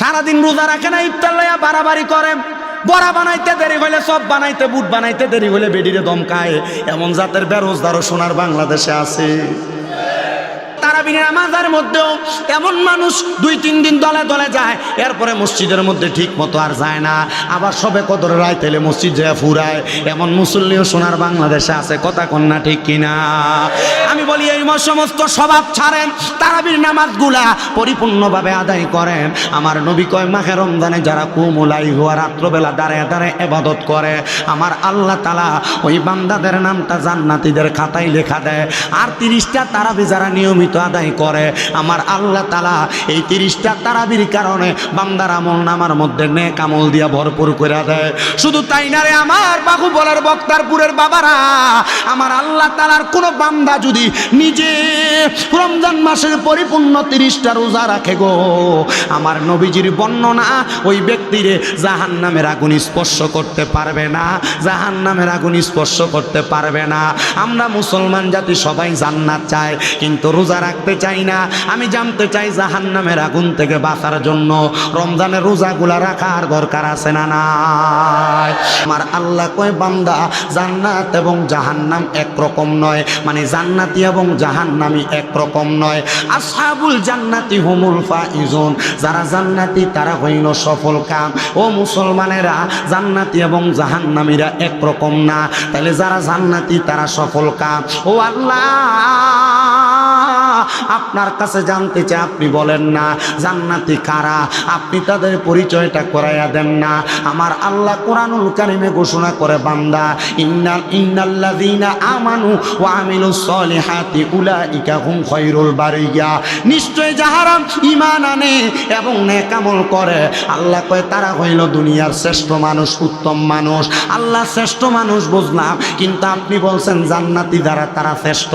সারাদিন রোজা রাখে না, ইফতার লয়া বাড়াবাড়ি করে। বড়া বানাইতে দেরি হইলে, সব বানাইতে, বুট বানাইতে দেরি হইলে বেডিরে দমকায়। এমন জাতের বেরোজদারও সোনার বাংলাদেশে আছে। তারাবিনের নামাজের মধ্যেও এমন মানুষ দুই, তিন দিন দলে দলে যায়, এরপরে মসজিদের মধ্যে ঠিক মতো আর যায় না। আবার সবে কদর রায় তেলে মসজিদ যায় ফুরায়। এমন মুসল্লিও সোনার বাংলাদেশে আছে, কথা কন্যা ঠিক কিনা? আমি বলি, এই সমস্ত স্বভাব ছাড়েন, তারাবির নামাজগুলা পরিপূর্ণভাবে আদায় করেন। আমার নবী কয় মাখে রমজানে যারা কুমুলাই হওয়া রাত্রবেলা দাঁড়ায় দাঁড়ায় এবাদত করে, আমার আল্লাহ তালা ওই বান্দাদের নামটা জান্নাতীদের খাতায় লেখা দেয়। আর তিরিশটা তারাবি যারা নিয়মিত আদায় করে। আমার আল্লাহ তালা এই তিরিশটা তারাবির কারণে বান্দার আমল নামার মধ্যে নেক আমল দিয়া ভরপুর করে দেয়। শুধু তাই না রে আমার বাহু বলার বক্তারপুরের বাবারা, আমার আল্লাহ তালার কোনো বান্দা যদি নিজে রমজান মাসের পরিপূর্ণ তিরিশটা রোজা রাখে গো, আমার নবীজির বর্ণনা ওই ব্যক্তিরে জাহান নামের আগুন স্পর্শ করতে পারবে না জাহান নামের আগুন স্পর্শ করতে পারবে না। আমরা মুসলমান জাতি সবাই জান্নাত চায় কিন্তু রোজা রাখতে চাই না। আমি জানতে চাই জাহান নামের আগুন থেকে বাঁচার জন্য রমজানের রোজাগুলা রাখার দরকার আছে না নাই? আমার আল্লাহ কয়, বান্দা, জান্নাত এবং জাহান্নাম একরকম নয়। মানে জান্নাতি এবং জাহান্নামি একরকম নয়। আসহাবুল জান্নাতি হুমুল ফাইজুন। যারা জান্নাতি, তারা হইল সফল কাম। ও মুসলমানেরা, জান্নাতি এবং জাহান্নামীরা একরকম না। তাহলে যারা জান্নাতি, তারা সফল কাম। ও আল্লাহ! আপনার কাছে জানতে চাই, আপনি বলেন না, জান্নাতি কারা? আপনি তাদের পরিচয়টা করাইয়া দেন না। আমার আল্লাহ কোরআনুল কারিমে ঘোষণা করে, বান্দা ইন্নাল ইন্নাল্লাযীনা আমানু ওয়া আমিলুস সলিহাতি উলাইকা হুম খায়রুল বারিয়া। নিশ্চয় যাহারা ঈমান আনে এবং নেক আমল করে। আল্লাহ কয়, তারা হইল দুনিয়ার শ্রেষ্ঠ মানুষ, উত্তম মানুষ। আল্লাহ শ্রেষ্ঠ মানুষ বুঝলাম, কিন্তু আপনি বলছেন জান্নাতি যারা, তারা শ্রেষ্ঠ।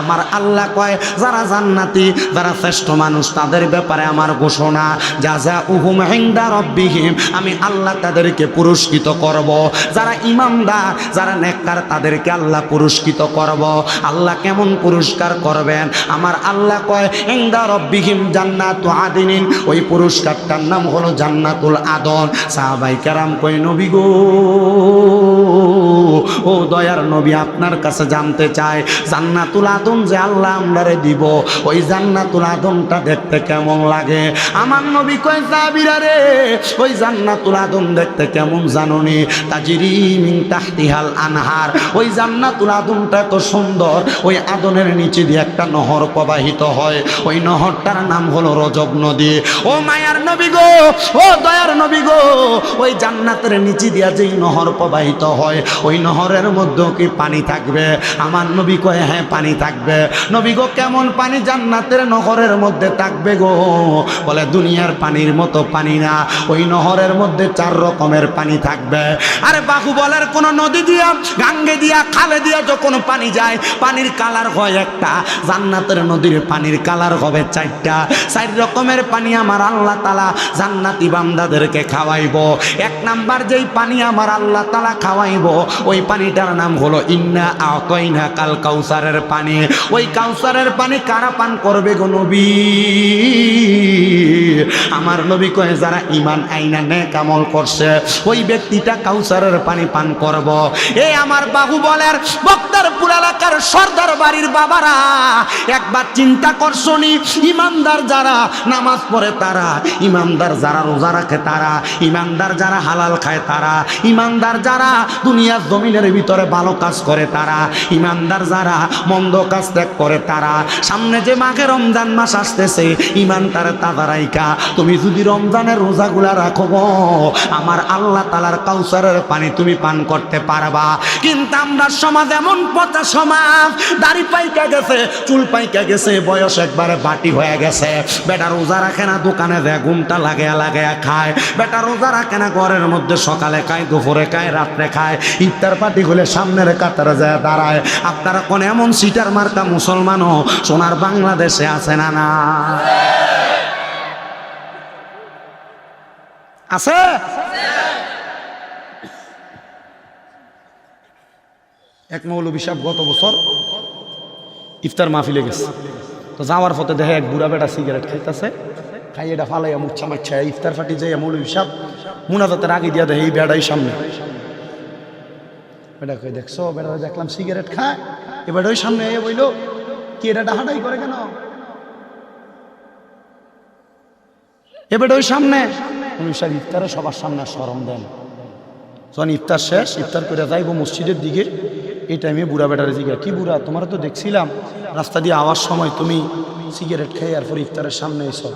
আমার আল্লাহ কয়, যারা জান্নাতি, যারা শ্রেষ্ঠ মানুষ, তাদের ব্যাপারে আমার ঘোষণা যা যা উহুম হিন্দা রব্বিহিম আমি আল্লাহ তাদেরকে পুরস্কৃত করব। যারা ইমামদার যারা নেককার, তাদেরকে আল্লাহ পুরস্কৃত করব। আল্লাহ কেমন পুরস্কার করবেন? আমার আল্লাহ কয় হিন্দা রব্বিহিম জান্নাত আদিনিন ওই পুরস্কারটার নাম হলো জান্নাতুল আদন। সাহাবাই কেরাম কই নবী গো ও দয়ার নবী, আপনার কাছে জানতে চাই, জান্নাতুল আদম যে আল্লাহ আমরারে দিব, ওই জান্নাতুল আদমটা দেখতে কেমন লাগে? আমার নবী কয় যাবিরা রে, ওই জান্নাতুল আদম দেখতে কেমন জাননি? তাজিরি মিন তাহতিহাল আনহার, ওই জান্নাতুল আদমটা এত সুন্দর, ওই আদনের নিচে দিয়ে একটা নহর প্রবাহিত হয়, ওই নহরটার নাম হলো রজব নদী। ও মায়ার নবী গো, ও দয়ার নবী গো, ওই জান্নাতের নিচে দিয়া যেই নহর প্রবাহিত হয়, ওই নহরের মধ্যেও কি পানি থাকবে? আমার নবী কয়ে হ্যাঁ পানি থাকবে। নবী গো, কেমন পানি জান্নাতের নহরের মধ্যে থাকবে গো? বলে, দুনিয়ার পানির মতো পানি না, ওই নহরের মধ্যে চার রকমের পানি থাকবে। আরে বাহু বাহুবলের কোন নদী দিয়া, গাঙ্গে দিয়া, খালে দিয়া যখন পানি যায়, পানির কালার হয় একটা। জান্নাতের নদীর পানির কালার হবে চারটা। চার রকমের পানি আমার আল্লাহ তালা জান্নাতি বান্দাদেরকে খাওয়াইব। এক নাম্বার যেই পানি আমার আল্লাহ তালা খাওয়াইব, ওই পানিটার নাম হলো ইন্না আতইনা কাল কাউসারের পানি। ওই কাউসারের পানি কারা পান করবে গো নবী? আমার নবী কয়ে, যারা ইমান আইনা নে কামল করছে, ওই ব্যক্তিটা কাউসারের পানি পান করব। এই আমার বাহুবলের বক্তারপুর এলাকার সর্দার বাড়ির বাবারা, একবার চিন্তা করছনি ইমানদার যারা নামাজ পড়ে তারা ইমানদার যারা রোজা রাখে তারা ইমানদার যারা হালাল খায় তারা ইমানদার যারা দুনিয়ার জমিনের ভিতরে ভালো কাজ করে তারা, ইমানদার যারা, মন্দ কাজ ত্যাগ করে তারা। সামনে যে মাঘে রমজান মাস আসতেছে ইমান তার তাদারাইকা তুমি যদি রমজানের রোজাগুলা রাখো, আমার আল্লাহ তালার কাউসারের পানি তুমি পান করতে পারবা। কিন্তু আমরা সমাজ এমন পচা সমাজ, দাড়ি পাইকা গেছে, চুল পাইকা গেছে, বয়স একবারে বাটি হয়ে গেছে। বেটা রোজা রাখে না, দোকানে দেয় ঘুমটা লাগে লাগে খায়। বেটা রোজা রাখে না, ঘরের মধ্যে সকালে খায়, দুপুরে খায়, রাত্রে খায়। ইফতার পার্টি হলে সামনের কাতারে যায় দাঁড়ায়। আপনারা কোন এমন সিটার মার্কা মুসলমানও সোনার বাংলাদেশে আছে না না? আছে? এক মৌলবী সাহেব গত বছর ইফতার মাহফিলে গেছে। তো যাওয়ার পথে দেখে এক বুড়া বেটা সিগারেট খাইতেছে। খাই এটা ফালাইয়া মুচ্ছা মাচ্ছা ইফতার ফাটি যাইয়া মৌল হিসাব মুনাজাতের আগে দিয়া দেয় এই বেড়াই সামনে। বেটা কই দেখছ বেটা দেখলাম সিগারেট খায়। এবার ওই সামনে এ বইল, কি এটা ডাহাডাই করে কেন? এবার ওই সামনে অনুসার ইফতারে সবার সামনে সরম দেন। যখন ইফতার শেষ, ইফতার করে যাইব মসজিদের দিকে, এই টাইমে বুড়া বেটারে জিগা কি বুড়া, তোমার তো দেখছিলাম, রাস্তা দিয়ে আওয়ার সময় তুমি সিগারেট খেয়ে এরপর ইফতারের সামনে এসো।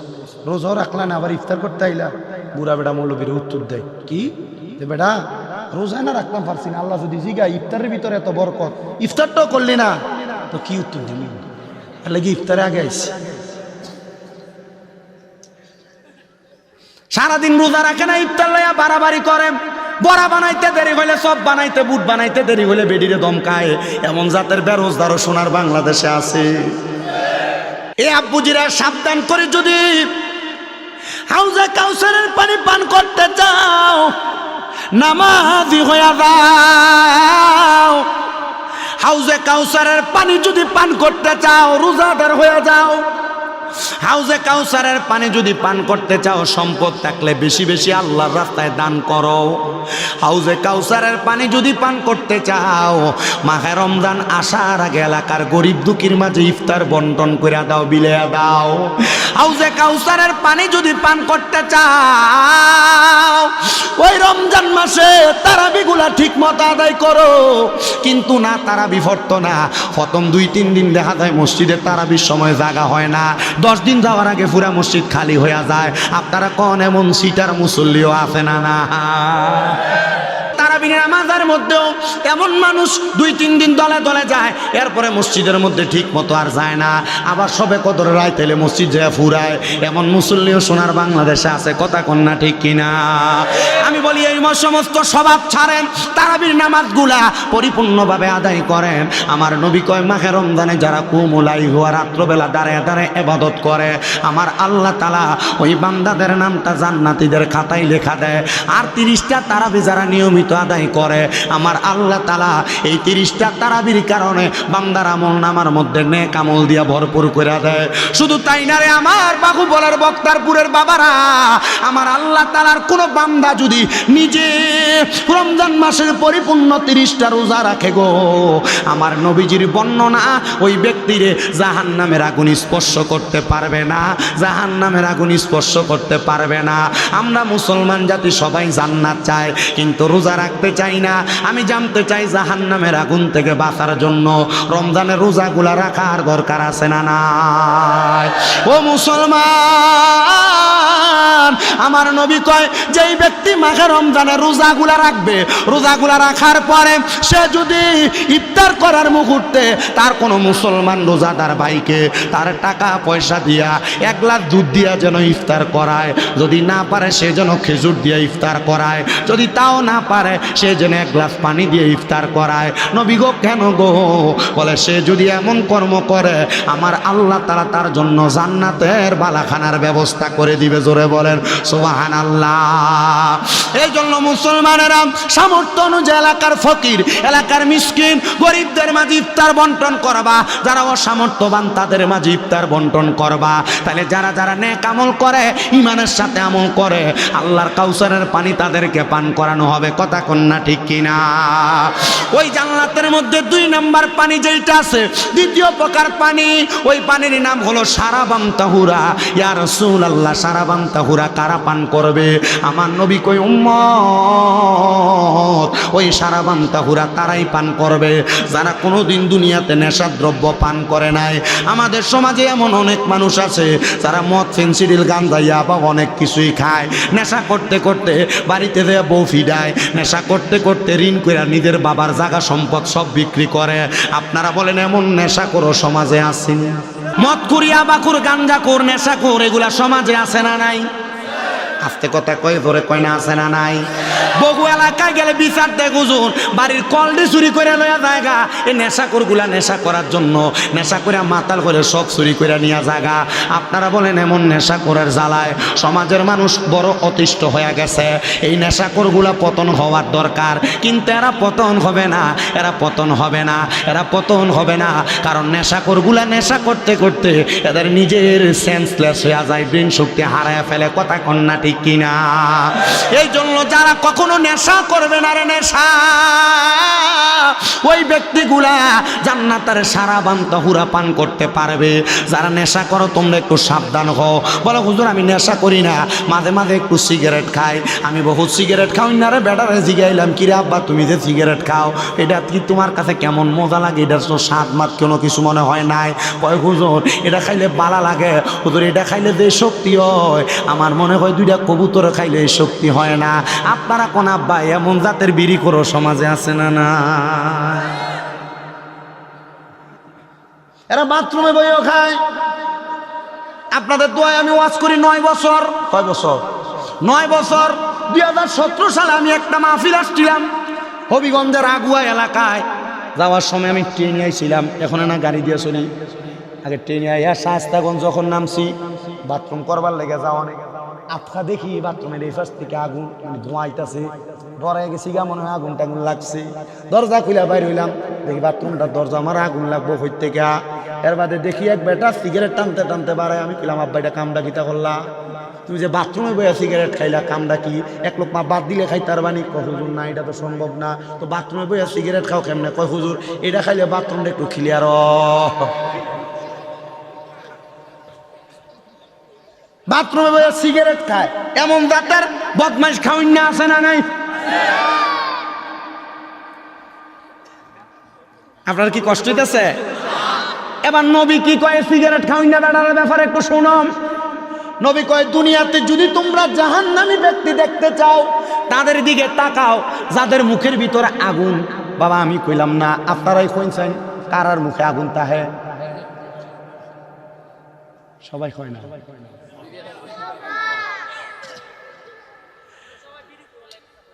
রোজাও রাখলা না, আবার ইফতার করতে আইলা। বুড়া বেটা মৌলবীর উত্তর দেয়, কি? বেটা রোজায় না রাখলাম পারছি না। আল্লাহ যদি জিগা ইফতারের ভিতরে এত বরকত। ইফতারটাও করলি না। তো কি উত্তর এর লাগি ইফতারে আগে আইসি সারাদিন রোজা রাখে না, ইফতার লইয়া বাড়াবাড়ি করে। বড়া বানাইতে দেরি হইলে সব বানাইতে, বুট বানাইতে দেরি হইলে বেডিরে দমকায়। এমন জাতের বেরোজগারও সোনার বাংলাদেশে আছে। এ আব্বুজিরা, সাবধান করে যদি হাউজে কাউসারের পানি পান করতে চাও নামাজি হইয়া যাও। হাউজে কাউসারের পানি যদি পান করতে চাও রোজাদার হয়ে যাও। হাউজে কাউসারের পানি যদি পান করতে চাও, সম্পদ থাকলে বেশি বেশি আল্লাহর রাস্তায় দান করো। হাউজে কাউসারের পানি যদি পান করতে চাও মাহে রমজান আসার আগে এলাকার গরিব দুঃখীর মাঝে ইফতার বন্টন করে দাও, বিলেয়া দাও। হাউজে কাউসারের পানি যদি পান করতে চাও, ওই রমজান মাসে তারাবিগুলা ঠিক মতো আদায় করো। কিন্তু না, তারাবি ফরত না। প্রথম দুই, তিন দিন দেখা যায় মসজিদে তারাবির সময় জাগা হয় না। দশ দিন যাওয়ার আগে পুরা মসজিদ খালি হয়ে যায়। আপনারা কন এমন সিটার মুসল্লিও আছে না না তারাবিনের মধ্যেও এমন মানুষ দুই, তিন দিন দলে দলে যায়, এরপরে মসজিদের মধ্যে ঠিক মতো আর যায় না। আবার সবে কদর রায় তেলে মসজিদ যায় ফুরায়। এমন মুসল্লিও সোনার বাংলাদেশে আছে, কথা কন্যা ঠিক কিনা? আমি বলি, এই সমস্ত স্বভাব ছাড়েন, তারাবির নামাজগুলা পরিপূর্ণভাবে আদায় করেন। আমার নবী কয় মাখে রমজানে যারা কুমুলাই হওয়া রাত্রবেলা দাঁড়ায় দাঁড়ায় এবাদত করে, আমার আল্লাহ তালা ওই বান্দাদের নামটা জান্নাতীদের খাতায় লেখা দেয়। আর তিরিশটা তারাবি যারা নিয়মিত আদায় করে আমার আল্লাহ তালা এই তিরিশটা তারাবির কারণে বান্দার আমল নামার মধ্যে নে কামল দিয়া ভরপুর করে দেয়। শুধু তাই না রে আমার বাহু বলার বক্তারপুরের বাবারা, আমার আল্লাহ তালার কোনো বান্দা যদি নিজে রমজান মাসের পরিপূর্ণ তিরিশটা রোজা রাখে গো, আমার নবীজির বর্ণনা ওই ব্যক্তিরে জাহান নামের আগুন স্পর্শ করতে পারবে না জাহান নামের আগুন স্পর্শ করতে পারবে না। আমরা মুসলমান জাতি সবাই জান্নাত চায় কিন্তু রোজা রাখতে চাই না। আমি জানতে চাই জাহান নামের আগুন থেকে বাঁচার জন্য রমজানের রোজাগুলা রাখার দরকার আছে না নাই? ও মুসলমান, আমার নবী কয়, যেই ব্যক্তি মাঘে রমজানের রোজাগুলা রাখবে, রোজাগুলা রাখার পরে সে যদি ইফতার করার মুহূর্তে তার কোনো মুসলমান রোজাদার ভাইকে তার টাকা পয়সা দিয়া এক গ্লাস দুধ দিয়া যেন ইফতার করায়। যদি না পারে, সে যেন খেজুর দিয়ে ইফতার করায়। যদি তাও না পারে, সে যেন এক গ্লাস পানি দিয়ে ইফতার করায়। নবী গো, কেন গো? বলে, সে যদি এমন কর্ম করে, আমার আল্লাহ তারা তার জন্য জান্নাতের বালাখানার ব্যবস্থা করে দিবে, জোরে বলেন সোহান আল্লাহ এই জন্য মুসলমানেরা সামর্থ্য অনুযায়ী এলাকার ফকির, এলাকার মিসকিন গরিবদের মাঝে ইফতার বন্টন করবা, যারা অসামর্থ্যবান তাদের মাঝে ইফতার বন্টন করবা। তাহলে যারা যারা নেক আমল করে ইমানের সাথে আমল করে, আল্লাহর কাউসারের পানি তাদেরকে পান করানো হবে, কথা কন্যা ঠিক কিনা ওই জান্নাতের মধ্যে দুই নাম্বার পানি যেটা আছে, দ্বিতীয় প্রকার পানি, ওই পানির নাম হলো সারাবাম তাহুরা ইয়া রসুল আল্লাহ সারাবাম তাহুরা কারা পান করবে? আমার নবী কই, উম্মত, ওই সারাবাম তাহুরা তারাই পান করবে। যারা কোনোদিন দুনিয়াতে নেশার দ্রব্য পান করে নাই। আমাদের সমাজে এমন অনেক মানুষ আছে, যারা মদ, ফেন্সিডিল গাঞ্জাইয়া বা অনেক কিছুই খায়। নেশা করতে করতে বাড়িতে দেয়া বউ ফিডায় নেশা করতে করতে ঋণ করে নিজের বাবার জায়গা সম্পদ সব বিক্রি করে। আপনারা বলেন, এমন নেশা করো সমাজে আসেনি মদ কুরিয়া বাকুর গাঞ্জা কোর নেশা কোর এগুলা সমাজে আসে না নাই? আস্তে কথা কয়ে ধরে কয় না আছে না নাই? বহু এলাকায় গেলে বিচার দেখ হুজুর? বাড়ির কলডি চুরি করে লয়া জায়গা এই নেশা করগুলা নেশা করার জন্য। নেশা করে মাতাল করে সব চুরি করে নিয়ে জায়গা আপনারা বলেন এমন নেশা করার জ্বালায়। সমাজের মানুষ বড় অতিষ্ঠ হয়ে গেছে। এই নেশা করগুলা পতন হওয়ার দরকার। কিন্তু এরা পতন হবে না। এরা পতন হবে না। এরা পতন হবে না। কারণ নেশা করগুলা নেশা করতে করতে এদের নিজের সেন্সলেস হয়ে যায়। ব্রেন শক্তি হারায় ফেলে। কথা কন্যা ঠিক কিনা? এই জন্য যারা কখনো নেশা করবে না রে নেশা। ওই ব্যক্তিগুলা জান্নাতের সারা বান্ত হুরা পান করতে পারবে। যারা নেশা করো, তোমরা একটু সাবধান হও। বলো, হুজুর, আমি নেশা করি না। মাঝে মাঝে একটু সিগারেট খাই। আমি বহুত সিগারেট খাই না রে বেটারে, জিগাইলাম, কিরে আব্বা, তুমি যে সিগারেট খাও, এটা কি তোমার কাছে কেমন মজা লাগে? এটা তো স্বাদ মাত কোনো কিছু মনে হয় নাই। কয়, হুজুর, এটা খাইলে বালা লাগে। হুজুর, এটা খাইলে যে শক্তি হয়, আমার মনে হয় দুইটা কবুতর খাইলে শক্তি হয় না। আপনারা কোন আব্বা এমন জাতের বিড়ি করো সমাজে আছে না না এরা বাথরুমে বইও খায়। আপনাদের দোয়ায় আমি ওয়াজ করি নয় বছর। কয় বছর? নয় বছর। দুই হাজার সতেরো সালে আমি একটা মাহফিল আসছিলাম হবিগঞ্জের আগুয়া এলাকায়। যাওয়ার সময় আমি ট্রেনে আইছিলাম এখন না গাড়ি দিয়ে চলি। আগে ট্রেনে আইয়া শাস্তাগঞ্জ যখন নামছি বাথরুম করবার লেগে যাওয়া নেই। আটকা দেখি বাথরুমের এই পাশ থেকে আগুন মানে ধোঁয়া আইতাছে। ডরাই গেছি গা, মনে হয় আগুন টাগুন লাগছে। দরজা খুলে বাইর হইলাম। দেখি বাথরুমটা দরজা, আমার আগুন লাগবো হইতে থেকে এর বাদে দেখি এক বেটা সিগারেট টানতে টানতে বাড়ায়। আমি কইলাম, আব্বা, এটা কামটা কিতা করলা? তুমি যে বাথরুমে বইয়া সিগারেট খাইলা কামটা কি? এক লোক মা বাদ দিলে খাই তার বানি কয়, হুজুর, না, এটা তো সম্ভব না। তো বাথরুমে বইয়া সিগারেট খাও কেমনে? কয়, হুজুর, এটা খাইলে বাথরুমটা একটু ক্লিয়ার বাথরুমে বইয়া সিগারেট খায়। এমন ডাক্তার বদমাইশ খাওয়াই না, আছে না নাই? আপনার কি কষ্ট হইতেছে? এবার নবী কি কয়, সিগারেট খাওয়াই না দাঁড়ানোর ব্যাপারে একটু শুনম নবী কয়, দুনিয়াতে যদি তোমরা জাহান্নামী ব্যক্তি দেখতে চাও, তাদের দিকে তাকাও, যাদের মুখের ভিতরে আগুন। বাবা, আমি কইলাম না, আপনারাই কইছেন, কারার মুখে আগুন তাহে? সবাই কয় না।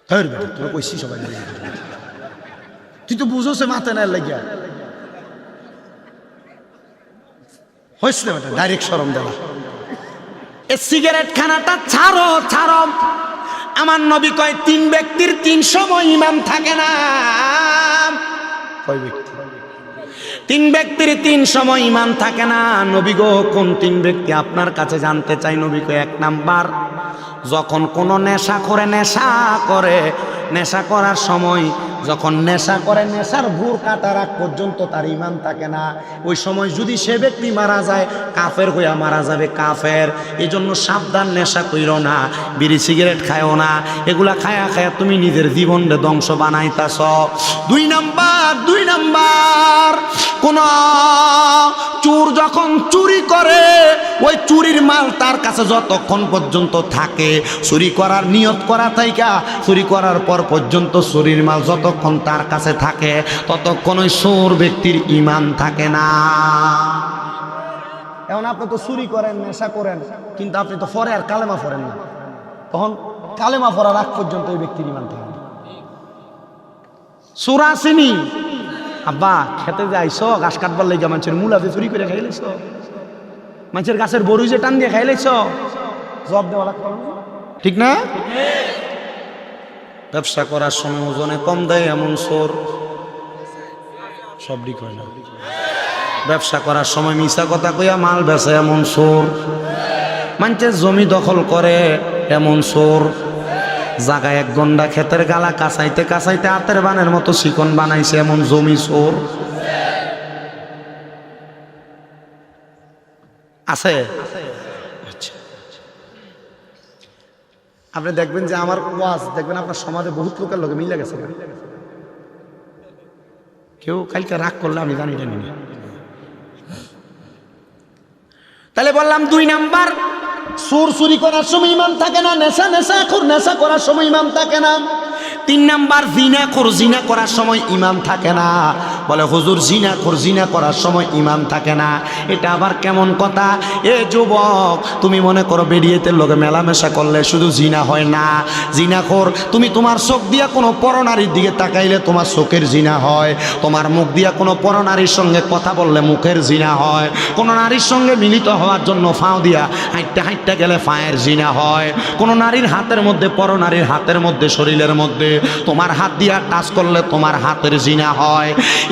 ধর বেটা, তোরা কইছি সবাই। তুই তো বুঝোছে মাথা না লাগিয়া হয়েছে না বেটা ডাইরেক্ট সরম দেওয়া এ সিগারেট খানাটা ছাড়ো ছাড়ো আমার নবী কয় তিন ব্যক্তির তিন সময় ইমাম থাকে না কয় ব্যক্তি তিন ব্যক্তির তিন সময় ইমান থাকে না নবী গো কোন তিন ব্যক্তি আপনার কাছে জানতে চাই নবী গো এক নাম্বার যখন কোনো নেশা করে নেশা করে, নেশা করার সময় যখন নেশা করে, নেশার ভুর কাটার আগ পর্যন্ত তার ইমান থাকে না। ওই সময় যদি সে ব্যক্তি মারা যায়, কাফের হইয়া মারা যাবে কাফের। এই জন্য সাবধান নেশা কইরো না, বিড়ি সিগারেট খায়ও না। এগুলা খায়া খায়া তুমি নিজের জীবনকে ধ্বংস বানাইতাছ। দুই নাম্বার দুই নাম্বার। কোন চোর যখন চুরি করে, ওই চুরির মাল তার কাছে যতক্ষণ পর্যন্ত থাকে। চুরি করার নিয়ত করা থাইকা চুরি করার পর পর্যন্ত চুরির মাল যতক্ষণ তার কাছে থাকে, ততক্ষণ ওই চোর ব্যক্তির ইমান থাকে না। এখন আপনি তো চুরি করেন, নেশা করেন, কিন্তু আপনি তো পরে আর কালেমা ফরেন না। তখন কালেমা পড়ার আগ পর্যন্ত ওই ব্যক্তির ইমান থাকে না। চোরা আসেনি আব্বা খেতে যাইছ গাছ কাটবার লেগে মানুষের মূলা দিয়ে চুরি করে খাইলেছ মানুষের গাছের বড়ু যে টান দিয়ে খাইলেছ জব দেওয়া লাগতো ঠিক না? ব্যবসা করার সময় ওজনে কম দেয় এমন সোর সব ঠিক হয় না। ব্যবসা করার সময় মিশা কথা কইয়া মাল বেচে এমন সোর মানুষের জমি দখল করে এমন সোর জাগায় এক গন্ডা ক্ষেতের গালা কাঁচাইতে কাঁচাইতে হাতের বানের মতো শিকন বানাইছে এমন জমি চোর। আছে? আচ্ছা। আপনি দেখবেন যে আমার ওয়াজ, দেখবেন আপনার সমাজে বহুত লোকের লোকে মিলে গেছে। কেউ কালকে রাগ করলে আমি জানি জানি তাহলে বললাম দুই নাম্বার সুর চুরি করার সময় ইমান থাকে না, নেশা নেশা খুর, নেশা করার সময় ইমান থাকে না। তিন নাম্বার, জিনা কর জিনা করার সময় ইমান থাকে না। বলে, হুজুর, জিনা কর জিনা করার সময় ইমান থাকে না। এটা আবার কেমন কথা? এ যুবক, তুমি মনে করো বেরিয়েতে লোকে মেলামেশা করলে শুধু জিনা হয় না। জিনা কর তুমি তোমার চোখ দিয়া কোনো পরনারীর দিকে তাকাইলে তোমার চোখের জিনা হয়। তোমার মুখ দিয়া কোনো পরনারীর সঙ্গে কথা বললে মুখের জিনা হয়। কোনো নারীর সঙ্গে মিলিত হওয়ার জন্য ফাও দিয়া হাঁটতে হাঁটতে গেলে ফায়ের জিনা হয়। কোনো নারীর হাতের মধ্যে, পর নারীর হাতের মধ্যে, শরীরের মধ্যে। তোমার হাত দিয়া টাচ করলে তোমার হাতের জিনা হয়।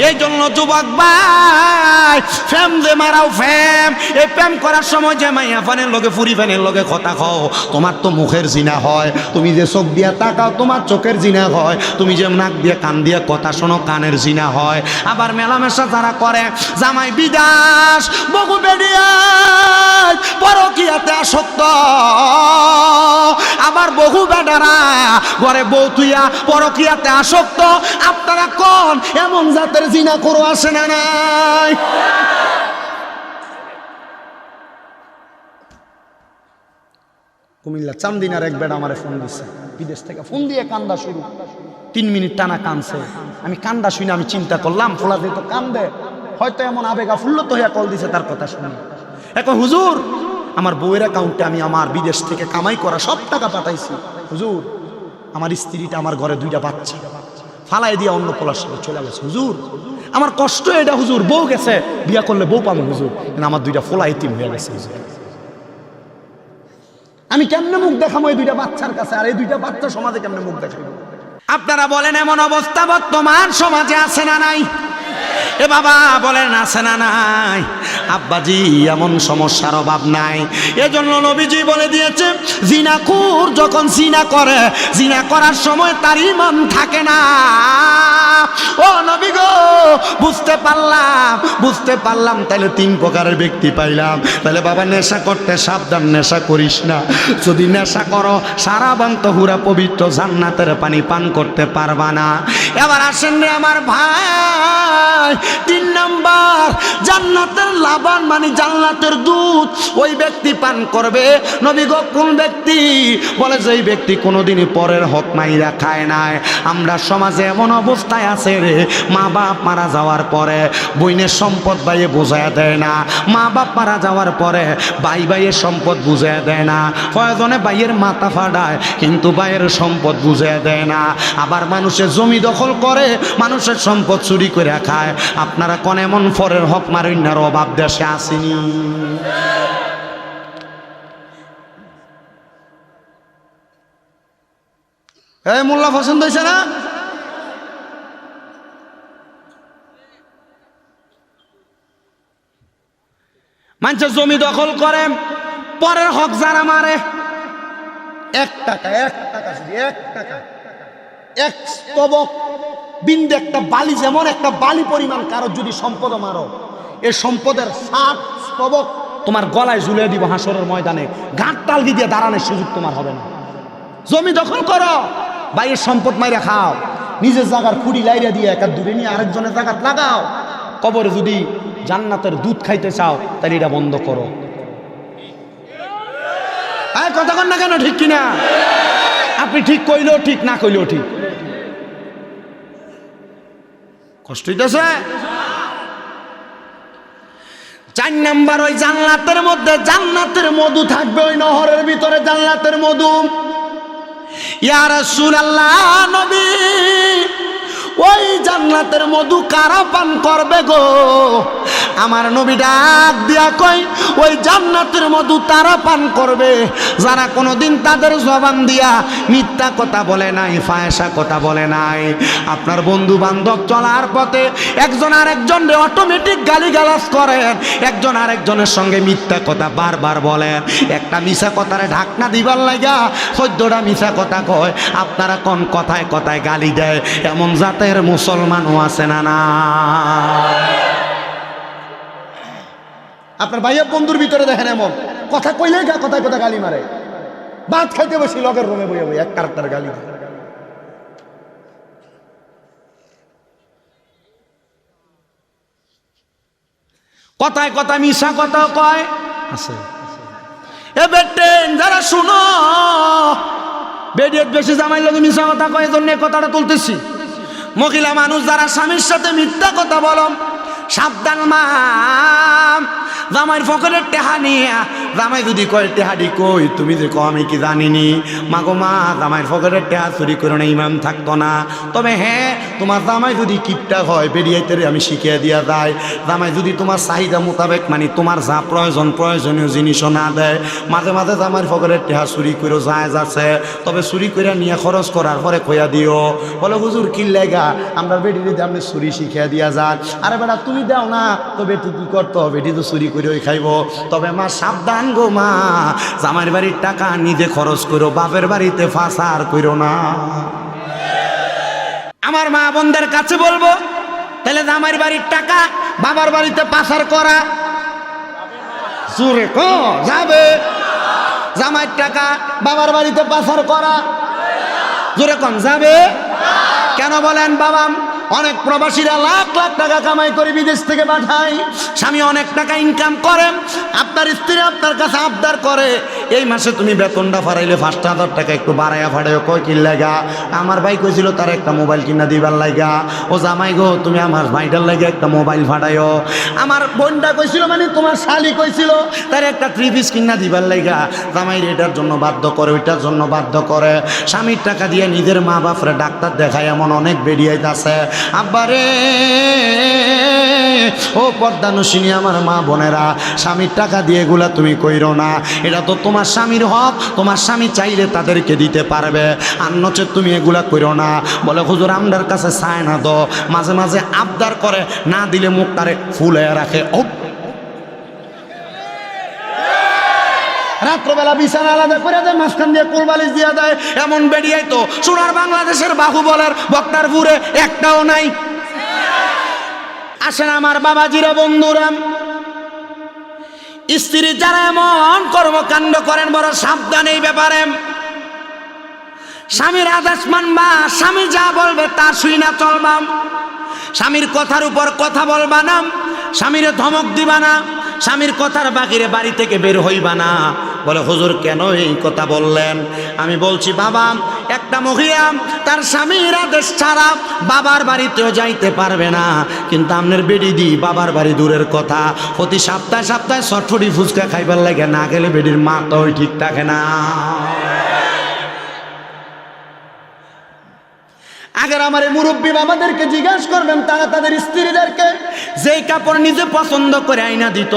এই জন্য যুবক ভাই, ফ্যাম দে, মারাও ফ্যাম। এই প্রেম করার সময় যে মাইয়া ফানের লগে, ফুরি ফ্যানের লগে কথা খাও তোমার তো মুখের জিনা হয়। তুমি যে চোখ দিয়া তাকাও, তোমার চোখের জিনা হয়। তুমি যে নাক দিয়ে, কান দিয়ে কথা শোনো, কানের জিনা হয়। আবার মেলামেশা যারা করে, জামাই বিদাস বহু বেরিয়া পরকিয়াতে আসক্ত আবার বহু বেডারা ঘরে বউ তুইয়া পরকিয়াতে আসক্ত। আপনারা কোন? এমন জাতের জিনা করো আসে না নাই। কুমিল্লা চান্দিনার এক বেড়া আমারে ফোন দিচ্ছে বিদেশ থেকে ফোন দিয়ে কান্দা শুরু। তিন মিনিট টানা কানছে আমি কান্দা শুনে আমি চিন্তা করলাম, ফোলা দিয়ে তো কান্দে। হয়তো এমন আবেগা ফুল্লত হইয়া কল দিছে তার কথা শুনে। এখন হুজুর আমার বউয়ের অ্যাকাউন্টে আমি আমার বিদেশ থেকে কামাই করা সব টাকা পাঠাইছি। হুজুর, আমার স্ত্রীটা আমার ঘরে দুইটা বাচ্চা। ফালাই দিয়ে অন্য পোলার সাথে চলে গেছে। হুজুর, আমার কষ্ট এটা, হুজুর। বউ গেছে, বিয়া করলে বউ পাবো হুজুর। আমার দুইটা ফোলা ইতিম হয়ে গেছে, হুজুর। আমি কেমনে মুখ দেখাবো এই দুইটা বাচ্চার কাছে? আর এই দুইটা বাচ্চা সমাজে কেমনে মুখ দেখাবো আপনারা বলেন, এমন অবস্থা বর্তমান সমাজে আছে না নাই? এ বাবা বলেন, আছে না নাই? আব্বাজি, এমন সমস্যার অভাব নাই। এজন্য নবীজি বলে দিয়েছে জিনাকুর যখন জিনা করে, জিনা করার সময় তার ইমান থাকে না। ও নবী গো, বুঝতে পারলাম বুঝতে পারলাম তাহলে তিন প্রকারের ব্যক্তি পাইলাম। তাহলে বাবা, নেশা করতে সাবধান, নেশা করিস না। যদি নেশা করো, সারা বান্ত হুরা পবিত্র জান্নাতের পানি পান করতে পারবা না। এবার আসেন রে আমার ভাই, তিন নাম্বার, জান্নাতের লাবান মানে জান্নাতের দুধ। ওই ব্যক্তি পান করবে। নবী গো, কোন ব্যক্তি? বলে যে ব্যক্তি কোনোদিনই পরের হক মাইরা খায় নাই। আমরা সমাজে এমন অবস্থায় আছে রে, মা বাপ মারা যাওয়ার পরে বইনের সম্পদ বাইয়ে বোঝায় দেয় না। মা বাপ মারা যাওয়ার পরে ভাই ভাইয়ের সম্পদ বুঝায় দেয় না। প্রয়োজনে ভাইয়ের মাথা ফাটায়, কিন্তু ভাইয়ের সম্পদ বুঝায় দেয় না। আবার মানুষের জমি দখল করে, মানুষের সম্পদ চুরি করে খায়। আপনারা কোন এমন ফরের হক মারিনার অভাব দেশে আসেনি। মোল্লা, পছন্দ হয়েছে না? মানুষের জমি দখল করে, পরের হক যারা মারে। এক টাকা এক টাকা এক টাকা। এক স্তবক, বিন্দু একটা বালি যেমন, একটা বালি পরিমাণ কারও যদি সম্পদ মারো। এ সম্পদের সাত স্তবক তোমার গলায় ঝুলিয়ে দিব হাসরের ময়দানে। গাঁট তালগি দিয়ে দাঁড়ানোর সুযোগ তোমার হবে না। জমি দখল করো বাইরের সম্পদ মাইরে খাও, নিজের জায়গার খুঁড়ি লাইরা দিয়ে একা দূরে নিয়ে আরেকজনের জায়গার লাগাও। কবরে যদি জান্নাতের দুধ খাইতে চাও, তাহলে এটা বন্ধ করো। কথা কন না কেন, ঠিক কিনা? আপনি ঠিক কইলেও ঠিক, না কইলেও ঠিক। কষ্ট হইতেছে? চার নাম্বার ওই জান্নাতের মধ্যে, জান্নাতের মধু থাকবে ওই নহরের ভিতরে, জান্নাতের মধু। ইয়ার আল্লাহ নবী ওই জান্নাতের মধু কারা পান করবে গো? আমার নবী ডাক দিয়া কই ওই জান্নাতের মধু তারা পান করবে। যারা কোনোদিন তাদের জবান দিয়া মিথ্যা কথা বলে নাই, ফায়সা কথা বলে নাই। আপনার বন্ধু বান্ধব চলার পথে একজন আরেকজনরে অটোমেটিক গালিগালাজ করেন। একজন আরেকজনের সঙ্গে মিথ্যা কথা বারবার বলেন। একটা মিশা কথারে ঢাকনা দিবার লাগা সদ্যটা মিশা কথা কয়। আপনারা কোন কথায় কথায় গালি দেয়? এমন জাতের মুসলমানও আছে না না? আপনার ভাইয়ের বন্ধুর ভিতরে দেখেন এমন। কথা কইলে কথায় কথা গালি মারে। ভাত খাইতে বসি, লগের রুমে বইয়া বই এক কারেক্টার গালি। কথায় কথা মিশা কথা কয়, আছে। এ বেটেন যারা শুনো বেডিয়ত বেশি জামাইলে তুমি মিশা কথা কয় জন্য এই কথাটা তুলতেছি। মহিলা মানুষ যারা স্বামীর সাথে মিথ্যা কথা বলো, সাবধান মা। জামাইয়ের ফকরের টেহা নিয়ে, জামাই যদি কয় টেহাডি কই? তুমি যে কো আমি কি জানিনি? মাগো মা, জামাইয়ের ফকরের টেহা চুরি করে না, ইমাম থাকতো না। তবে হ্যাঁ তোমার জামাই যদি কিপটা হয়, বেরিয়াইতে আমি শিখিয়ে দিয়া যায় জামাই যদি তোমার চাহিদা মোতাবেক মানে তোমার যা প্রয়োজন, প্রয়োজনীয় জিনিসও না দেয়। মাঝে মাঝে জামাইয়ের ফকরের টেহা চুরি করে যায় যাচ্ছে। তবে চুরি করে নিয়ে খরচ করার পরে কইয়া দিও। বলে, হুজুর, কি লেগা? আমরা বেটির আপনি চুরি শিখিয়ে দিয়া যান আরে বেটা, তুমি দাও না। তো বেটি কি করতো বেটি তো চুরি করে ওই খাইব। তবে মা, সাবধান গো মা। জামাইয়ের বাড়ির টাকা নিজে খরচ করো বাপের বাড়িতে ফাঁসার করো না। আমার মা বোনদের কাছে বলব, তাহলে জামাইয়ের বাড়ির টাকা, বাবার বাড়িতে পাচার করা। জোরে ক যাবে। জামাইয়ের টাকা, বাবার বাড়িতে পাচার করা। জোরে কন, যাবে। কেন বলেন, বাবা, অনেক প্রবাসীরা লাখ লাখ টাকা কামাই করে বিদেশ থেকে পাঠায়। স্বামী অনেক টাকা ইনকাম করেন। আপনার স্ত্রী আপনার কাছে আবদার করে। এই মাসে তুমি বেতনটা ফারাইলে পাঁচ হাজার টাকা একটু বাড়াইয়া ফাড়াইও। কয় কিন লাগা? আমার ভাই কইছিল, তার একটা মোবাইল কিনা দিবার লাগা। ও জামাই গো, তুমি আমার ভাইটার লাগে একটা মোবাইল ফাটাইও আমার বোনটা কইছিল মানে তোমার শালি কইছিল, তার একটা থ্রি পিস কিনা দিবার লাগা। জামাই এটার জন্য বাধ্য করে ওইটার জন্য বাধ্য করে। স্বামীর টাকা দিয়ে নিজের মা বাপরে ডাক্তার দেখায়, এমন অনেক বেরিয়াইতেছে আব্বারে ও পর্দানুসিনী আমার মা বোনেরা, স্বামীর টাকা দিয়ে এগুলা তুমি কইরো না। এটা তো তোমার স্বামীর হক, তোমার স্বামী চাইলে তাদেরকে দিতে পারবে। আর নচে তুমি এগুলা কইরো না। বলে, হুজুর, আমদার কাছে চায় না দো মাঝে মাঝে আবদার করে, না দিলে মুখটারে ফুলে রাখে। ও! রাত্রবেলা বিছানা আলাদা করে দেয়, মাঝখান দিয়ে কোলবালিশ দিয়ে দেয়। এমন বেরিয়াই তো, সোনার বাংলাদেশের বাহুবলের বক্তারপুরে একটাও নাই। আসেন আমার বাবাজিরা বন্ধুরা। স্ত্রী যারা এমন কর্মকাণ্ড করেন, বড় সাবধান এই ব্যাপারে। স্বামীর আদেশ মানবা, স্বামী যা বলবে তা শুই না চলবাম স্বামীর কথার উপর কথা বলবা না, স্বামীরে ধমক দিবা না, স্বামীর কথার বাকিরে বাড়ি থেকে বের হইবা না। বলে, হুজুর, কেন এই কথা বললেন? আমি বলছি, বাবা, একটা মহিলা, তার স্বামীর আদেশ ছাড়া বাবার বাড়িতেও যাইতে পারবে না। কিন্তু আপনার বেডি দি বাবার বাড়ি দূরের কথা। প্রতি সপ্তাহে সপ্তাহে ছটফটি ফুচকা খাইবার লাগে, না গেলে বেডির মা তো ঠিক থাকে না। আগের আমার মুরব্বী বাবাদেরকে জিজ্ঞাসা করবেন, তারা তাদের স্ত্রীদেরকে যেই কাপড় নিজে পছন্দ করে আইনা দিত,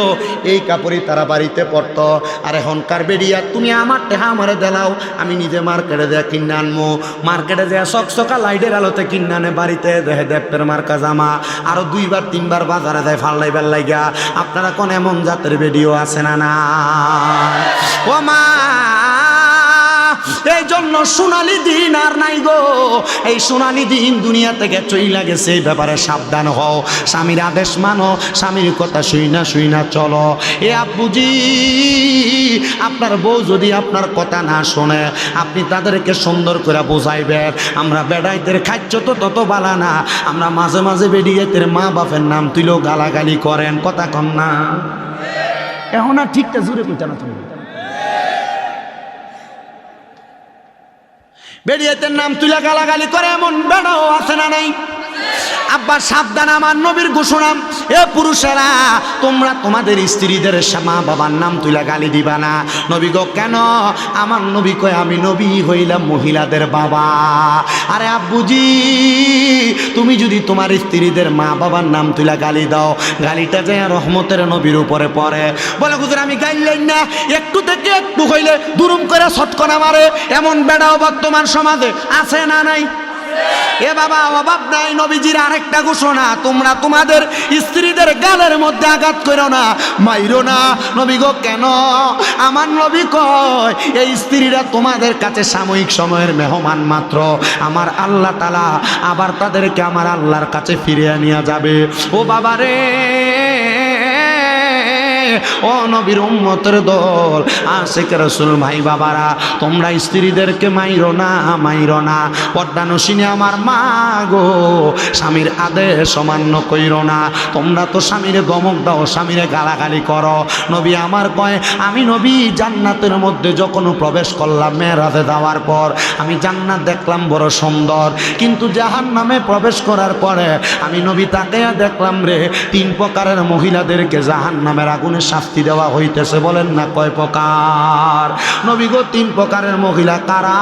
এই কাপড়ই তারা বাড়িতে পরতো। আর এখনকার বেরিয়া তুমি আমার টেহা আমারে দেলাও আমি নিজে মার্কেটে দেয়া কিনে আনব মার্কেটে দেয়া সকসকা লাইটের আলোতে কিনে আনে, বাড়িতে দেহে দেপের মার্কা জামা। আরও দুইবার, তিনবার বাজারে যায় দেয় ফাল্লাইবার লাইগা আপনারা কোন এমন জাতের ভিডিও আছে না না? ও মা! এই জন্য সোনালি দিন আর নাই গো। এই সোনালি দিন দুনিয়া থেকে চইলা গেছে, এই ব্যাপারে সাবধান হও। স্বামীর আদেশ মানো, স্বামীর কথা শুই না শুই না চলো। এ আব্বুজি, আপনার বউ যদি আপনার কথা না শোনে, আপনি তাদেরকে সুন্দর করে বোঝাইবেন। আমরা বেড়াইতের খাচ্ছ তো তত বালা না, আমরা মাঝে মাঝে বেরিয়েতের মা বাপের নাম তুইলেও গালাগালি করেন, কথা কন না। এখন আর ঠিকটা জুড়ে কইতা না তুমি। বেরিয়েতের নাম তুলে গালাগালি করে এমন বেড়াও আছে না নাই? আব্বা, সাবধান, আমার নবীর ঘোষণা। এ পুরুষেরা, তোমরা তোমাদের স্ত্রীদের মা বাবার নাম তুলে গালি দিবা না। নবী গো, কেন? আমার নবী কয়, আমি নবী হইলাম মহিলাদের বাবা। আরে আব্বুজি, তুমি যদি তোমার স্ত্রীদের মা বাবার নাম তুলে গালি দাও, গালিটা যে রহমতের নবীর উপরে পড়ে। বলে, হুজুর, আমি গাইলেন না। একটু থেকে একটু হইলে দুরুম করে ছটকনা মারে এমন বেড়াও বর্তমান সমাজে আছে না নাই? এ বাবা, অভাব নাই নবীজির আরেকটা ঘোষণা। তোমরা তোমাদের স্ত্রীদের গালের মধ্যে আঘাত করো না, মাইরো না। নবী গো, কেন? আমার নবী কয়, এই স্ত্রীরা তোমাদের কাছে সাময়িক সময়ের মেহমান মাত্র। আমার আল্লাহ তালা আবার তাদেরকে আমার আল্লাহর কাছে ফিরিয়ে নিয়ে যাবে। ও বাবা রে! ও নবীর উম্মতের দল। আশেখ রসুল, ভাই বাবারা, তোমরা স্ত্রীদেরকে মাইরো না মাইরো না। পদ্মানুসিনী আমার মা গো, স্বামীর আদেশ অমান্য কইরো না। তোমরা তো স্বামীরে দমক দাও, স্বামীরে গালাগালি করো। নবী আমার কয়, আমি নবী জান্নাতের মধ্যে যখন প্রবেশ করলাম মেয়েরাতে দেওয়ার পর, আমি জান্নাত দেখলাম বড় সুন্দর। কিন্তু জাহান নামে প্রবেশ করার পরে, আমি নবী তাকে দেখলাম রে, তিন প্রকারের মহিলাদেরকে জাহান নামের আগুনে শাস্তি দেওয়া হইতেছে, বলেন না কয় প্রকার? নবী গো, তিন প্রকারের মহিলা কারা?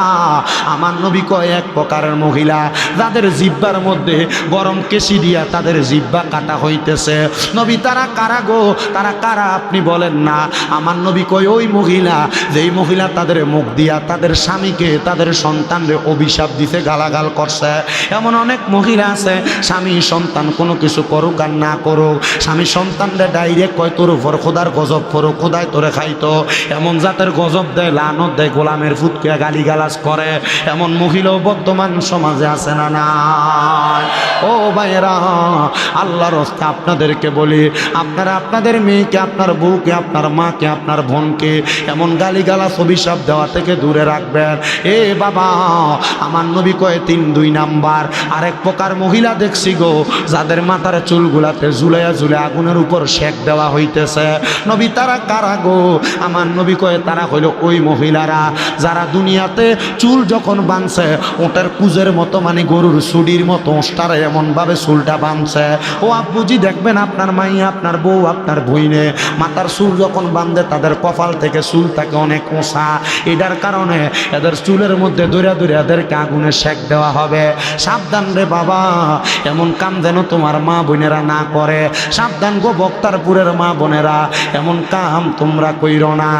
আমার নবী কয় এক প্রকারের মহিলা, যাদের জিব্বার মধ্যে গরম কেশি দিয়া তাদের জিব্বা কাটা হইতেছে। নবী, তারা কারা গো? তারা কারা, আপনি বলেন না। আমার নবী কয়, ওই মহিলা, যেই মহিলা তাদের মুখ দিয়া তাদের স্বামীকে, তাদের সন্তানরে অভিশাপ দিতে গালাগাল করছে। এমন অনেক মহিলা আছে, স্বামী সন্তান কোনো কিছু করুক আর না করুক। স্বামী সন্তানরে ডাইরেক্ট কয়, তোর উপর খোদার গজব পড়ো খোদায় তোরে খাইতো। এমন জাতের গজব দেয়, লানত দেয়, গোলামের ফুটকে গালি গালাজ করে। এমন মহিলাও বর্তমান সমাজে আছে না না ও ভাইয়েরা, আল্লাহর হস্তে আপনাদেরকে বলি, আপনারা আপনাদের মেয়েকে, আপনার বউকে, আপনার মাকে, আপনার বোনকে এমন গালি গালা অভিশাপ দেওয়া থেকে দূরে রাখবেন। এ বাবা, আমার নবী কয়ে তিন, দুই নাম্বার, আরেক প্রকার মহিলা দেখছি গো, যাদের মাথার চুলগুলাতে ঝুলাইয়া ঝুলে আগুনের উপর শেক দেওয়া হইতেছে। নবী তারা কারা গো? আমার নবী কয়ে, তারা হইল ওই মহিলারা যারা দুনিয়াতে চুল যখন বাঁধছে, ওটার কুজের মতো মানে গরুর সুডির মতো ওটারে এমনভাবে চুলটা বাঁধছে। ও আব্বুজি, দেখবেন আপনার মাই আপনার বউ, আপনার বইনে মাথার চুল যখন বাঁধে, তাদের কপাল থেকে চুল থাকে অনেক ওষা। এটার কারণে এদের চুলের মধ্যে দৌড়া দৌড়ে এদেরকে আগুনে শেক দেওয়া হবে। সাবধান রে বাবা, এমন কাম যেন তোমার মা বোনেরা না করে। সাবধান গো বক্তারপুরের মা বোনেরা। এমন কাম তোমরা কইরো না।